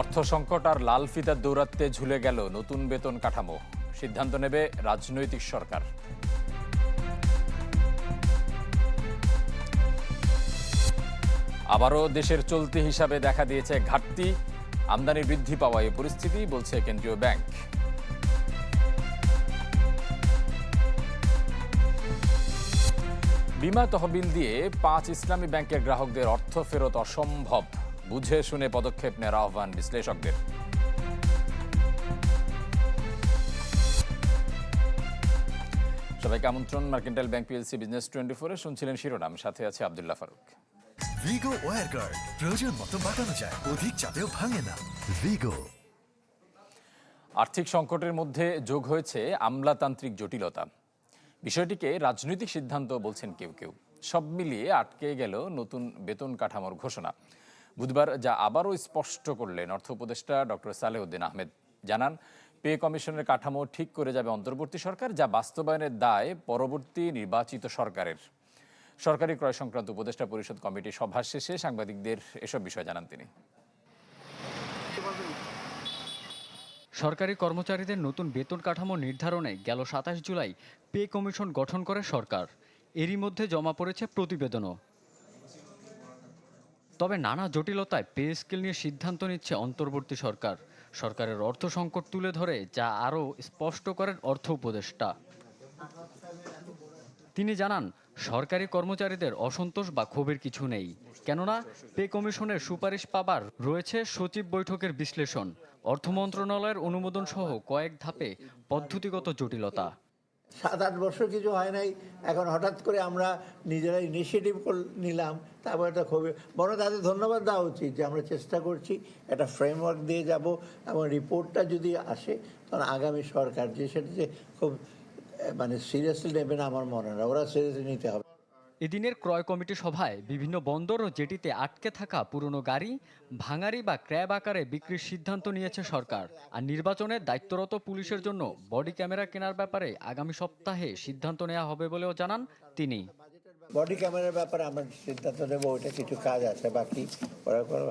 অর্থ সংকট আর লাল ফিতার দৌরাত্মে ঝুলে গেল নতুন বেতন কাঠামো। সিদ্ধান্ত নেবে রাজনৈতিক সরকার। আবারও দেশের চলতি হিসাবে দেখা দিয়েছে ঘাটতি। আমদানি বৃদ্ধি পাওয়া এই পরিস্থিতি, বলছে কেন্দ্রীয় ব্যাংক। বিমা তহবিল দিয়ে পাঁচ ইসলামী ব্যাংকের গ্রাহকদের অর্থ ফেরত অসম্ভব। বুঝে শুনে পদক্ষেপ নেওয়ার আহ্বান বিশ্লেষকদের। সবাইকে আমন্ত্রণ Mercantile Bank PLC business twenty ফোরে। শুনছিলেন শিরোনাম সাথে আছে আবদুল্লাহ ফারুক। ভিগো ওয়ার গার্ড প্রয়োজন মতো বাঁকানো যায় অধিক চাপেও ভাঙে না। ভিগো। আর্থিক সংকটের মধ্যে যোগ হয়েছে আমলাতান্ত্রিক জটিলতা। বিষয়টিকে রাজনৈতিক সিদ্ধান্ত বলছেন কেউ কেউ। সব মিলিয়ে আটকে গেল নতুন বেতন কাঠামোর ঘোষণা। বুধবার যা আবারও স্পষ্ট করলেন অর্থ উপদেষ্টা ডক্টর সালেউদ্দিন আহমেদ। জানান, পে কমিশনের কাঠামো ঠিক করে যাবে অন্তর্বর্তী সরকার, যা বাস্তবায়নের দায় পরবর্তী নির্বাচিত সরকারের। সরকারি ক্রয় সংক্রান্ত উপদেষ্টা পরিষদ কমিটি সভা শেষে সাংবাদিকদের এসব বিষয় জানান তিনি। সরকারি কর্মচারীদের নতুন বেতন কাঠামো নির্ধারণে গেল সাতাশ জুলাই পে কমিশন গঠন করে সরকার। এরই মধ্যে জমা পড়েছে প্রতিবেদনও। তবে নানা জটিলতায় পে স্কেল নিয়ে সিদ্ধান্ত নিচ্ছে অন্তর্বর্তী সরকার। সরকারের অর্থ সংকট তুলে ধরে, যা আরও স্পষ্ট করেন অর্থ উপদেষ্টা। তিনি জানান, সরকারি কর্মচারীদের অসন্তোষ বা ক্ষোভের কিছু নেই। কেননা, পে কমিশনের সুপারিশ পাবার রয়েছে সচিব বৈঠকের বিশ্লেষণ। অর্থ মন্ত্রণালয়ের অনুমোদন সহ কয়েক ধাপে পদ্ধতিগত জটিলতা। সাত আট বছর কিছু হয় নাই, এখন হঠাৎ করে আমরা নিজেরা ইনিশিয়েটিভ নিলাম, তারপর একটা খুবই বড় তাদের ধন্যবাদ দেওয়া উচিত যে আমরা চেষ্টা করছি একটা ফ্রেমওয়ার্ক দিয়ে যাব এবং রিপোর্টটা যদি আসে, তখন আগামী সরকার যে সেটা যে খুব মানে সিরিয়াসলি নেবে না আমার মনে হয়। ওরা সিরিয়াসলি নিতে হবে এদিনের ক্রয় কমিটি সভায় বিভিন্ন বন্দর ও জেটিতে আটকে থাকা পুরনো গাড়ি, ভাঙারি বা ক্র্যাব আকারে বিক্রির সিদ্ধান্ত নিয়েছে সরকার। আর নির্বাচনে দায়িত্বরত পুলিশের জন্য বডি ক্যামেরা কেনার ব্যাপারে আগামী সপ্তাহে সিদ্ধান্ত নেওয়া হবে বলেও জানান তিনি। বডি ক্যামেরার ব্যাপারে আমরা সিদ্ধান্ত নেব, ওইটা কিছু কাজ আছে, বাকি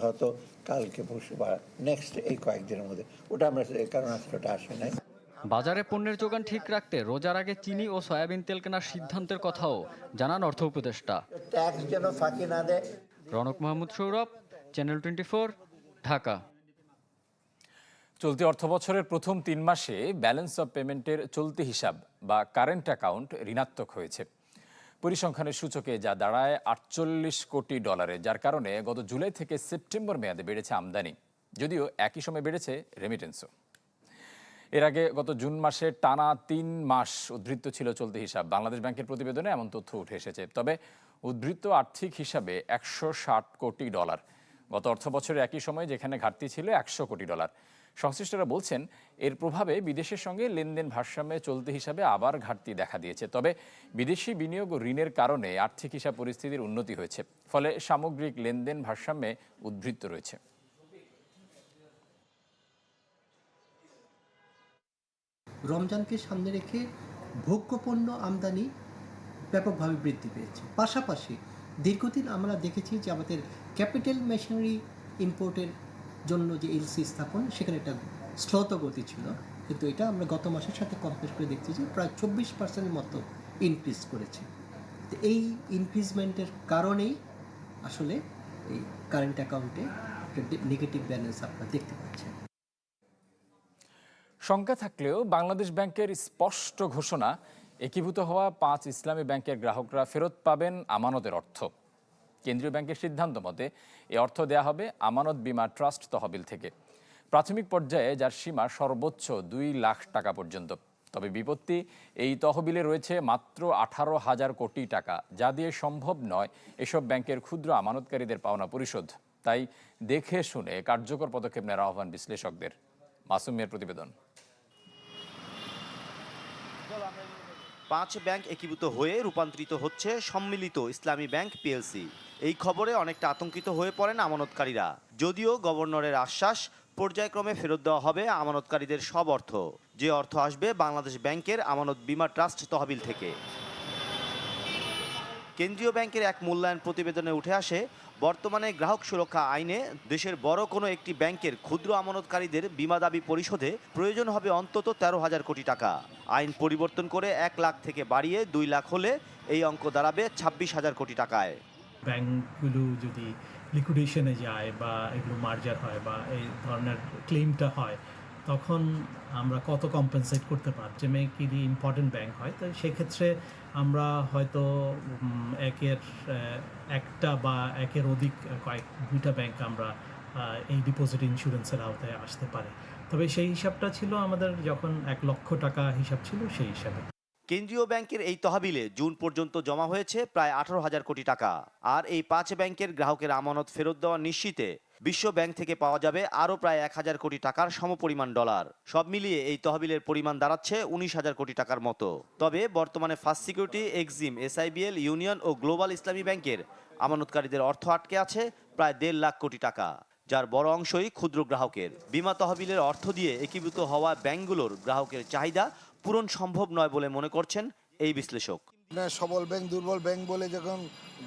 হয়তো কালকে পরশু বা নেক্সট এই কয়েকদিনের মধ্যে। ওটা আমরা, কারণ আজকে ওটা আসে নাই। বাজারে পণ্যের যোগান ঠিক রাখতে রোজার আগে চিনি ও সয়াবিন তেল কেনার সিদ্ধান্তের কথাও জানান অর্থ উপদেষ্টা। Ronok Mahmud Sourav channel twenty Dhaka. চলতি অর্থবছরের প্রথম তিন মাসে ব্যালেন্স অফ পেমেন্টের চলতি হিসাব বা কারেন্ট অ্যাকাউন্ট ঋণাত্মক হয়েছে। পরিসংখ্যানের সূচকে যা দাঁড়ায় আটচল্লিশ কোটি ডলারে যার কারণে গত জুলাই থেকে সেপ্টেম্বর মেয়াদে বেড়েছে আমদানি। যদিও একই সময় বেড়েছে রেমিটেন্সও এর আগে গত জুন মাসে টানা তিন মাস উদ্ধৃত ছিল চলতি হিসাব। বাংলাদেশ ব্যাংকের প্রতিবেদনে এমন তথ্য উঠে এসেছে। তবে উদ্ধৃত আর্থিক হিসাবে একশো ষাট কোটি ডলার। গত অর্থ বছরের একই সময়ে যেখানে ঘাটতি ছিল একশো কোটি ডলার। সংশ্লিষ্টরা বলছেন, এর প্রভাবে বিদেশের সঙ্গে লেনদেন ভারসাম্যে চলতি হিসাবে আবার ঘাটতি দেখা দিয়েছে। তবে বিদেশি বিনিয়োগ ও ঋণের কারণে আর্থিক হিসাব পরিস্থিতির উন্নতি হয়েছে। ফলে সামগ্রিক লেনদেন ভারসাম্যে উদ্বৃত্ত রয়েছে। রমজানকে সামনে রেখে ভোগ্যপণ্য আমদানি ব্যাপকভাবে বৃদ্ধি পেয়েছে। পাশাপাশি দীর্ঘদিন আমরা দেখেছি যে আমাদের ক্যাপিটাল মেশিনারি ইম্পোর্টের জন্য যে এলসি স্থাপন, সেখানে একটা শ্লত গতি ছিল। কিন্তু এটা আমরা গত মাসের সাথে কম্পেয়ার করে দেখছি যে প্রায় চব্বিশ পার্সেন্টের মতো ইনক্রিজ করেছে। তো এই ইনক্রিজমেন্টের কারণেই আসলে এই কারেন্ট অ্যাকাউন্টে একটা নেগেটিভ ব্যালেন্স আপনারা দেখতে পাচ্ছেন। শঙ্কা থাকলেও বাংলাদেশ ব্যাংকের স্পষ্ট ঘোষণা, একীভূত হওয়া পাঁচ ইসলামী ব্যাংকের গ্রাহকরা ফেরত পাবেন আমানতের অর্থ। কেন্দ্রীয় ব্যাংকের সিদ্ধান্ত মতে, এ অর্থ দেয়া হবে আমানত বিমা ট্রাস্ট তহবিল থেকে। প্রাথমিক পর্যায়ে যার সীমা সর্বোচ্চ দুই লাখ টাকা পর্যন্ত। তবে বিপত্তি, এই তহবিলে রয়েছে মাত্র আঠারো হাজার কোটি টাকা, যা দিয়ে সম্ভব নয় এসব ব্যাংকের ক্ষুদ্র আমানতকারীদের পাওনা পরিশোধ। তাই দেখে শুনে কার্যকর পদক্ষেপ নেওয়ার আহ্বান বিশ্লেষকদের। মাসুমের প্রতিবেদন। পাঁচ ব্যাংক একীভূত হয়ে রূপান্তরিত হচ্ছে সম্মিলিত ইসলামী ব্যাংক পিএলসি। এই খবরে অনেকটা আতঙ্কিত হয়ে পড়েন আমানতকারীরা। যদিও গভর্নরের আশ্বাস, পর্যায়ক্রমে ফেরত দেওয়া হবে আমানতকারীদের সব অর্থ। যে অর্থ আসবে বাংলাদেশ ব্যাংকের আমানত বিমা ট্রাস্ট তহবিল থেকে। কেন্দ্রীয় ব্যাংকের এক মূল্যায়ন প্রতিবেদনে উঠে আসে বর্তমানে গ্রাহক সুরক্ষা আইনে দেশের বড় কোনো একটি ব্যাংকের ক্ষুদ্র আমানতকারীদের বিমা দাবি পরিশোধে প্রয়োজন হবে অন্তত তেরো হাজার কোটি টাকা। আইন পরিবর্তন করে এক লাখ থেকে বাড়িয়ে দুই লাখ হলে এই অঙ্ক দাঁড়াবে ছাব্বিশ হাজার কোটি টাকায়। ব্যাংকগুলো যদি লিকুইডেশনে যায় বা এগুলো মার্জার হয় বা এই ধরনের ক্লেমটা হয়, তখন আমরা কত কম্পেনসেট করতে পারি যে মেয়ে কি ইম্পর্টেন্ট ব্যাংক হয়, তো সেক্ষেত্রে আমরা হয়তো একের একটা বা একের অধিক কয়েক, দুইটা ব্যাংক আমরা এই ডিপোজিট ইন্স্যুরেন্সের আওতায় আসতে পারে। তবে সেই হিসাবটা ছিল আমাদের যখন এক লক্ষ টাকা হিসাব ছিল সেই হিসাবে। কেন্দ্রীয় ব্যাংকের এই তহবিলে জুন পর্যন্ত জমা হয়েছে প্রায় আঠারো হাজার কোটি টাকা। আর এই পাঁচ ব্যাংকের গ্রাহকের আমানত ফেরত দেওয়া নিশ্চিতে বিশ্ব ব্যাংক থেকে পাওয়া যাবে আরও প্রায় এক হাজার কোটি টাকার সমপরিমাণ ডলার। সব মিলিয়ে এই তহবিলের পরিমাণ দাঁড়াচ্ছে উনিশ হাজার কোটি টাকার মতো। তবে বর্তমানে first security, Exim, SIBL, union ও গ্লোবাল ইসলামী ব্যাংকের আমানতকারীদের অর্থ আটকে আছে প্রায় দেড় লাখ কোটি টাকা, যার বড় অংশই ক্ষুদ্র গ্রাহকের। বিমা তহবিলের অর্থ দিয়ে একীভূত হওয়া ব্যাংকগুলোর গ্রাহকের চাহিদা পূরণ সম্ভব নয় বলে মনে করছেন এই বিশ্লেষক। সবল ব্যাংক দুর্বল ব্যাংক বলে যখন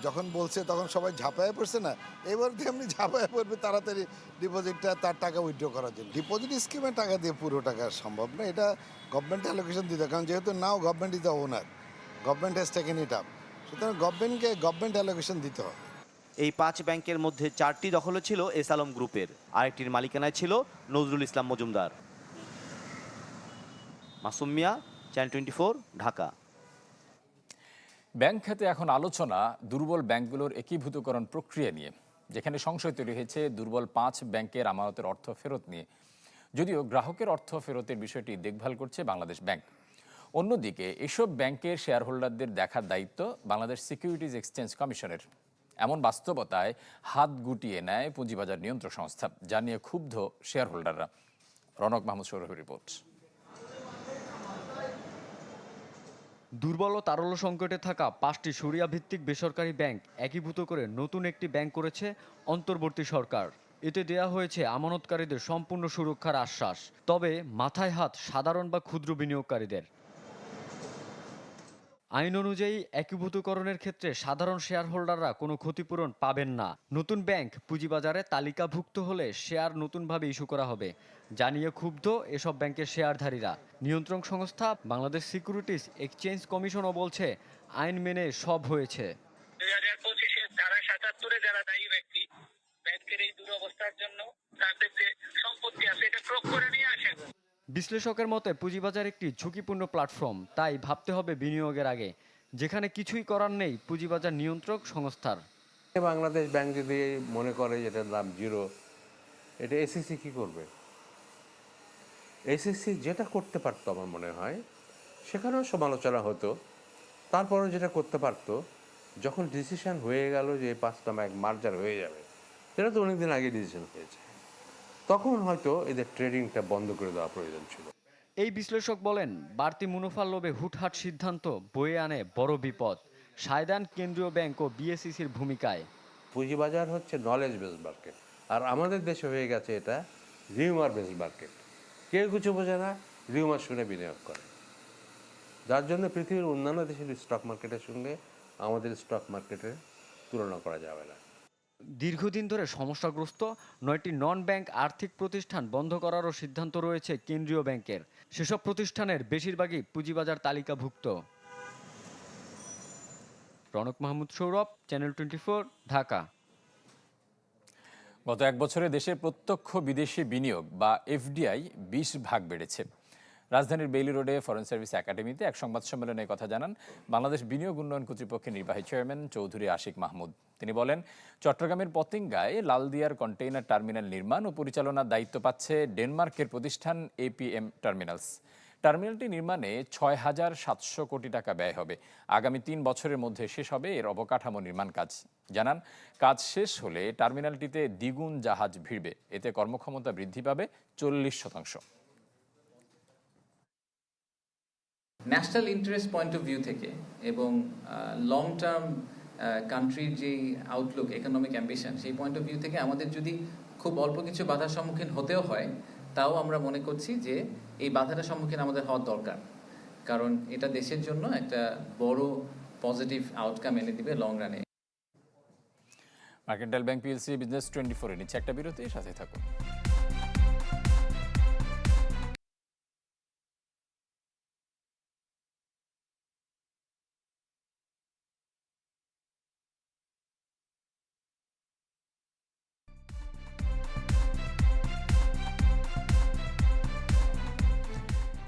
যখন বলছে তখন সবাই ঝাঁপায় পড়ছে না? এবার তেমনি ঝাঁপায় পড়বে তাড়াতাড়ি ডিপোজিটটা তার টাকা উইথড্র করার জন্য। ডিপোজিট স্কিমে টাকা দিয়ে পুরো টাকা সম্ভব না, এটা গভর্নমেন্ট অ্যালোকেশন দিতে। কারণ যেহেতু now government is the owner government has taken it up সুতরাং গভর্নমেন্টকে গভর্নমেন্ট অ্যালোকেশন দিতে হবে। এই পাঁচ ব্যাংকের মধ্যে চারটি দখলে ছিল এস আলম গ্রুপের, আরেকটির মালিকানায় ছিল Nazrul Islam Majumder. Masum Mia channel twenty Dhaka. Bank খাতে এখন আলোচনা দুর্বল ব্যাংকগুলোর একীভূতকরণ প্রক্রিয়া নিয়ে, যেখানে সংশয় তৈরি হয়েছে দুর্বল পাঁচ ব্যাংকের আমানতের অর্থ ফেরত নিয়ে। যদিও গ্রাহকের অর্থ ফেরতের বিষয়টি দেখভাল করছে বাংলাদেশ ব্যাংক। অন্যদিকে, এসব ব্যাংকের শেয়ার হোল্ডারদের দেখার দায়িত্ব বাংলাদেশ সিকিউরিটিজ এক্সচেঞ্জ কমিশনের। এমন বাস্তবতায় হাত গুটিয়ে নেয় পুঁজিবাজার নিয়ন্ত্রক সংস্থা, যা নিয়ে ক্ষুব্ধ শেয়ার হোল্ডাররা রনক মাহমুদ সৌরভের রিপোর্ট। দুর্বল ও তারল্য সংকটে থাকা পাঁচটি সরিয়া ভিত্তিক বেসরকারি ব্যাংক একীভূত করে নতুন একটি ব্যাংক করেছে অন্তর্বর্তী সরকার। এতে দেয়া হয়েছে আমানতকারীদের সম্পূর্ণ সুরক্ষার আশ্বাস। তবে মাথায় হাত সাধারণ বা ক্ষুদ্র বিনিয়োগকারীদের। আইন অনুযায়ী একীভূতকরণের ক্ষেত্রে সাধারণ শেয়ার হোল্ডাররা কোনো ক্ষতিপূরণ পাবেন না। নতুন ব্যাংক পুঁজিবাজারে তালিকাভুক্ত হলে শেয়ার নতুনভাবে ইস্যু করা হবে। জানিয়ে ক্ষুব্ধ এসব ব্যাংকের শেয়ারধারীরা। নিয়ন্ত্রণ সংস্থা বাংলাদেশ সিকিউরিটিজ এক্সচেঞ্জ কমিশনও বলছে, আইন মেনে সব হয়েছে। ব্যক্তি, ব্যাংকের এই দুরবস্থার জন্য তাদের যে সম্পত্তি আছে, এটা প্রয়োগ করে নিয়ে আসেন। বিশ্লেষকের মতে পুঁজিবাজার একটি ঝুঁকিপূর্ণ প্ল্যাটফর্ম, তাই ভাবতে হবে বিনিয়োগের আগে, যেখানে কিছুই করার নেই পুঁজিবাজার নিয়ন্ত্রক সংস্থার। বাংলাদেশ ব্যাংক যদি মনে করে যে এটার দাম জিরো, এটা এসএসসি কি করবে? এসএসসি যেটা করতে পারতো আমার মনে হয়, সেখানেও সমালোচনা হতো। তারপরেও যেটা করতে পারতো, যখন ডিসিশন হয়ে গেল যে এই পাঁচটা ব্যাংক মার্জার হয়ে যাবে, সেটা তো অনেকদিন আগে ডিসিশন হয়েছে। তখন হয়তো এদের ট্রেডিংটা বন্ধ করে দেওয়া প্রয়োজন ছিল। এই বিশ্লেষক বলেন বাড়তি মুনাফার লোভে হুটহাট সিদ্ধান্ত বয়ে আনে বড় বিপদ। সায়দান কেন্দ্রীয় ব্যাংক ও বিএসইসির ভূমিকায়। পুঁজিবাজার হচ্ছে নলেজ বেস মার্কেট আর আমাদের দেশে হয়ে গেছে এটা রিউমার বেস মার্কেট কেউ কিছু বোঝে না রিউমার শুনে বিনিয়োগ করে। যার জন্য পৃথিবীর অন্যান্য দেশের স্টক মার্কেটের সঙ্গে আমাদের স্টক মার্কেটের তুলনা করা যাবে না। দীর্ঘদিন ধরে সমস্যাগ্রস্ত নয়টি নন ব্যাংক আর্থিক প্রতিষ্ঠান বন্ধ করারও সিদ্ধান্ত রয়েছে কেন্দ্রীয় ব্যাংকের। সেসব প্রতিষ্ঠানের বেশিরভাগই পুঁজিবাজার তালিকাভুক্ত। Ronok Mahmud Sourav channel twenty Dhaka. গত এক বছরে দেশের প্রত্যক্ষ বিদেশি বিনিয়োগ বা এফডিআই বিশ ভাগ বেড়েছে। রাজধানীর বেইলি রোডে ফরেন সার্ভিস একাডেমিতে এক সংবাদ সম্মেলনে কথা জানান বাংলাদেশ বিনিয়োগ উন্নয়ন কর্তৃপক্ষের নির্বাহী চেয়ারম্যান চৌধুরী আশিক মাহমুদ। তিনি বলেন, চট্টগ্রামের পতেঙ্গায় লালদিয়ার কন্টেইনার টার্মিনাল নির্মাণ ও পরিচালনার দায়িত্ব পাচ্ছে ডেনমার্কের প্রতিষ্ঠান এপিএম টার্মিনালস। টার্মিনালটি নির্মাণে ছয় হাজার সাতশো কোটি টাকা ব্যয় হবে। আগামী তিন বছরের মধ্যে শেষ হবে এর অবকাঠামো নির্মাণ কাজ। জানান, কাজ শেষ হলে টার্মিনালটিতে দ্বিগুণ জাহাজ ভিড়বে। এতে কর্মক্ষমতা বৃদ্ধি পাবে চল্লিশ শতাংশ। National interest point of view থেকে এবং লং টার্ম কান্ট্রির যে আউটলুক ইকোনমিক অ্যাম্বিশন সেই পয়েন্ট অফ ভিউ থেকে আমাদের যদি খুব অল্প কিছু বাধার সম্মুখীন হতেও হয়, তাও আমরা মনে করছি যে এই বাধাটার সম্মুখীন আমাদের হওয়ার দরকার। কারণ এটা দেশের জন্য একটা বড় পজিটিভ আউটকাম এনে দিবে লং রানে Mercantile Bank PLC business twenty ফোরে নিচ্ছে একটা বিরতি সাথে থাকুন।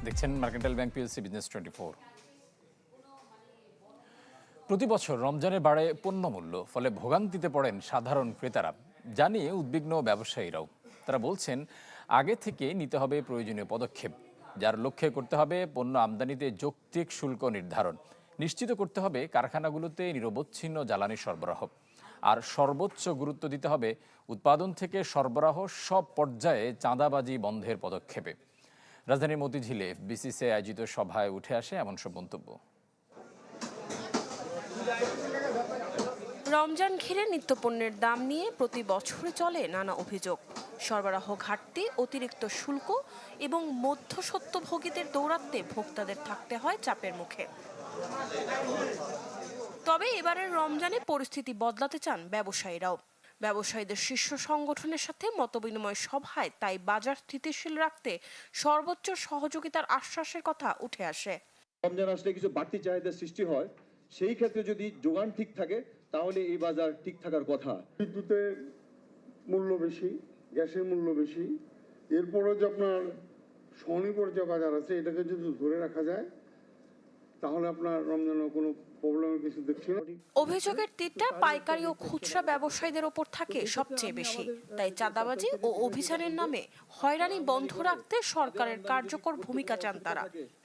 দেখছেন Mercantile Bank PLC business twenty four. প্রতি বছর রমজানে বাড়ে পণ্যমূল্য, ফলে ভোগান্তিতে পড়েন সাধারণ ক্রেতারা। জানিয়ে উদ্বিগ্ন ব্যবসায়ীরাও। তারা বলছেন, আগে থেকে নিতে হবে প্রয়োজনীয় পদক্ষেপ। যার লক্ষ্যে করতে হবে পণ্য আমদানিতে যৌক্তিক শুল্ক নির্ধারণ। নিশ্চিত করতে হবে কারখানাগুলোতে নিরবচ্ছিন্ন জ্বালানি সরবরাহ। আর সর্বোচ্চ গুরুত্ব দিতে হবে উৎপাদন থেকে সরবরাহ সব পর্যায়ে চাঁদাবাজি বন্ধের পদক্ষেপে। রাজধানীর মতিঝিলে বিসিসিআই আয়োজিত সভায় উঠে আসে এমন সব মন্তব্য। রমজান ঘিরে নিত্যপণ্যের দাম নিয়ে প্রতি বছরে চলে নানা অভিযোগ। সরবরাহ ঘাটতি, অতিরিক্ত শুল্ক এবং মধ্যসত্যভোগীদের দৌরাত্মে ভোক্তাদের থাকতে হয় চাপের মুখে। তবে এবারের রমজানে পরিস্থিতি বদলাতে চান ব্যবসায়ীরাও। ব্যবসায়ীদের শীর্ষ সংগঠনের সাথে মতবিনিময় সভায় তাই বাজার স্থিতিশীল রাখতে সর্বোচ্চ সহযোগিতার আশ্বাসের কথা উঠে আসে। রমজান আসলে কিছু বাড়তি চাহিদার সৃষ্টি হয়। সেই ক্ষেত্রে যদি যোগান ঠিক থাকে তাহলে এই বাজার ঠিক থাকার কথা। বিদ্যুতের মূল্য বেশি গ্যাসের মূল্য বেশি এরপরও যে আপনার স্বনির্ভর যে বাজার আছে এটাকে যদি ধরে রাখা যায় তাহলে আপনার রমজানের কোনো অভিযোগের তীরটা পাইকারি ও খুচরা ব্যবসায়ীদের ওপর থাকে সবচেয়ে বেশি। তাই চাঁদাবাজি ও অভিযানের নামে হয়রানি বন্ধ রাখতে সরকারের কার্যকর ভূমিকা চান তারা।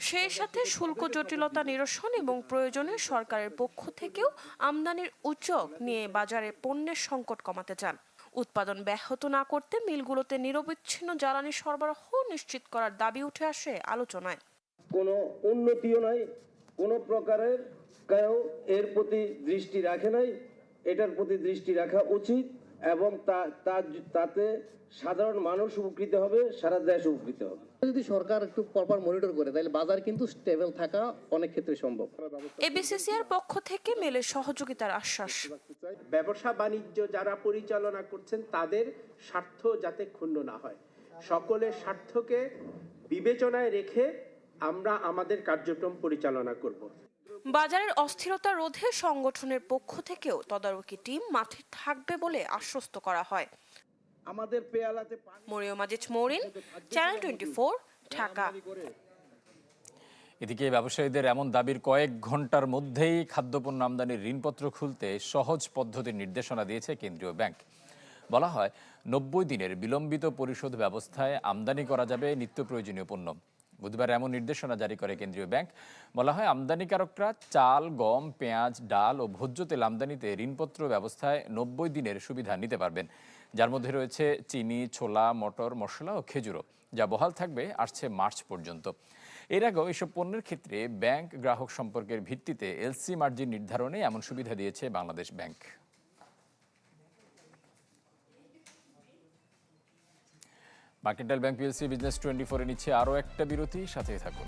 সেই সাথে শুল্ক জটিলতা নিরসন এবং প্রয়োজনে সরকারের পক্ষ থেকেও আমদানির উদ্যোগ নিয়ে বাজারে পণ্যের সংকট কমাতে চান। উৎপাদন ব্যাহত না করতে মিলগুলোতে নিরবিচ্ছিন্ন জ্বালানি সরবরাহ নিশ্চিত করার দাবি উঠে আসে আলোচনায়। কোনো উন্নতিও নাই কোনো প্রকারের কেউ এর প্রতি দৃষ্টি রাখে নাই এটার প্রতি দৃষ্টি রাখা উচিত এবং তা তা- তাতে সাধারণ মানুষ উপকৃত হবে সারা দেশ উপকৃত হবে। যদি সরকার একটু প্রপার মনিটর করে তাহলে বাজার কিন্তু স্টেবল থাকা অনেক ক্ষেত্রে সম্ভব। এবিসিসিআর পক্ষ থেকে মেলে সহযোগিতার আশ্বাস। ব্যবসা বাণিজ্য যারা পরিচালনা করছেন তাদের স্বার্থ যাতে ক্ষুণ্ণ না হয়। সকলের স্বার্থকে বিবেচনায় রেখে আমরা আমাদের কার্যক্রম পরিচালনা করব। বাজারের অস্থিরতা রোধে সংগঠনের পক্ষ থেকেও তদারকি টিম মাঠে থাকবে বলে আশ্বস্ত করা হয়। আমাদের পেয়ালাতে মরিয়ম আজিজ মৌরিন চ্যানেল টোয়েন্টি ঢাকা। এদিকে ব্যবসায়ীদের এমন দাবির কয়েক ঘণ্টার মধ্যেই খাদ্যপণ্য আমদানির ঋণপত্র খুলতে সহজ পদ্ধতির নির্দেশনা দিয়েছে কেন্দ্রীয় ব্যাংক। বলা হয় নব্বই দিনের বিলম্বিত পরিশোধ ব্যবস্থায় আমদানি করা যাবে নিত্য প্রয়োজনীয় পণ্য। বুধবার এমন নির্দেশনা জারি করে কেন্দ্রীয় ব্যাংক। বলা হয়, আমদানিকারকরা চাল, গম, পেঁয়াজ, ডাল ও ভোজ্য তেল আমদানিতে ঋণপত্র ব্যবস্থায় নব্বই দিনের সুবিধা নিতে পারবেন। যার মধ্যে রয়েছে চিনি, ছোলা, মটর, মশলা ও খেজুরও, যা বহাল থাকবে আসছে মার্চ পর্যন্ত। এর আগেও এসব পণ্যের ক্ষেত্রে ব্যাংক গ্রাহক সম্পর্কের ভিত্তিতে এলসি মার্জিন নির্ধারণে এমন সুবিধা দিয়েছে Bangladesh bank. Mercantile Bank PLC business twenty ফোরে নিচ্ছে আরও একটা বিরতি সাথে থাকুন।